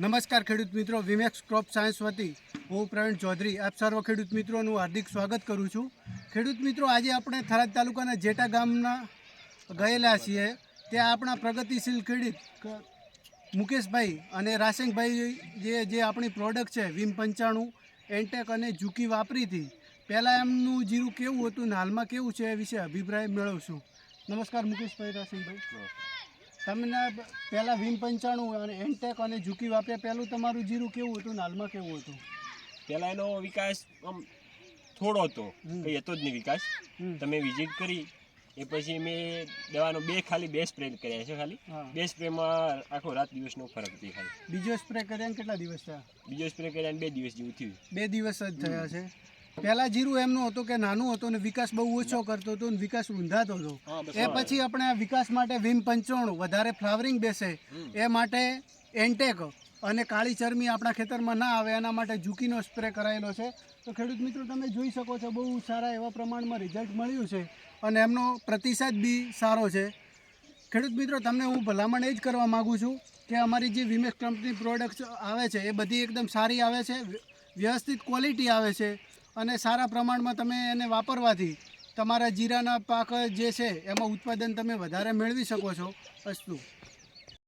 નમસ્કાર ખેડૂત મિત્રો, વિમેક્સ ક્રોપ સાયન્સ વતી હું પ્રવીણ ચૌધરી. આપ સર્વ ખેડૂત મિત્રોનું હાર્દિક સ્વાગત કરું છું. ખેડૂત મિત્રો, આજે આપણે થરાદ તાલુકાના જેટા ગામના ગયેલા છીએ. ત્યાં આપણા પ્રગતિશીલ ખેડૂત મુકેશભાઈ અને રાસેંગભાઈ જે જે આપણી પ્રોડક્ટ છે, વીમ પંચાણું, એન્ટેક અને ઝૂકી વાપરી હતી. પહેલાં એમનું જીરું કેવું હતું ને હાલમાં કેવું છે એ વિશે અભિપ્રાય મેળવશું. નમસ્કાર મુકેશભાઈ રાશેંગભાઈ તમને પહેલાં વીમ પંચાણું અને એન્ટેક અને ઝુકી વાપ્યા પહેલું તમારું જીરું કેવું હતું હાલમાં કેવું હતું? પહેલાં એનો વિકાસ આમ થોડો હતો. કંઈ હતો જ નહીં વિકાસ. તમે વિઝિટ કરી એ પછી મેં દવાનો બે ખાલી બે સ્પ્રે કર્યા છે ખાલી. બે સ્પ્રેમાં આખો રાત દિવસનો ફરક થઈ ખાલી બીજો સ્પ્રે કર્યા કેટલા દિવસ થયા? બીજો સ્પ્રે કર્યા બે દિવસ જેવું થયું. બે દિવસ જ થયા છે. પહેલાં જીરું એમનું હતું કે નાનું હતું ને વિકાસ બહુ ઓછો કરતો હતો ને વિકાસ રૂંધાતો હતો. એ પછી આપણે આ વિકાસ માટે વીમ પંચાણું વધારે ફ્લાવરિંગ બેસે. એ માટે એન્ટેક અને કાળી ચરમી આપણા ખેતરમાં ના આવે એના માટે ઝૂકીનો સ્પ્રે કરાયેલો છે. તો ખેડૂત મિત્રો તમે જોઈ શકો છો બહુ સારા એવા પ્રમાણમાં રિઝલ્ટ મળ્યું છે અને એમનો પ્રતિસાદ બી સારો છે. ખેડૂત મિત્રો તમને હું ભલામણ એ જ કરવા માગું છું કે અમારી જે વિમેક્સ કંપની પ્રોડક્ટ્સ આવે છે એ બધી એકદમ સારી આવે છે વ્યવસ્થિત ક્વોલિટી આવે છે. અને સારા પ્રમાણમાં તમે એને વાપરવાથી તમારા જીરાના પાક જે છે, એમાં ઉત્પાદન તમે વધારે મેળવી શકો છો અસ્તુ.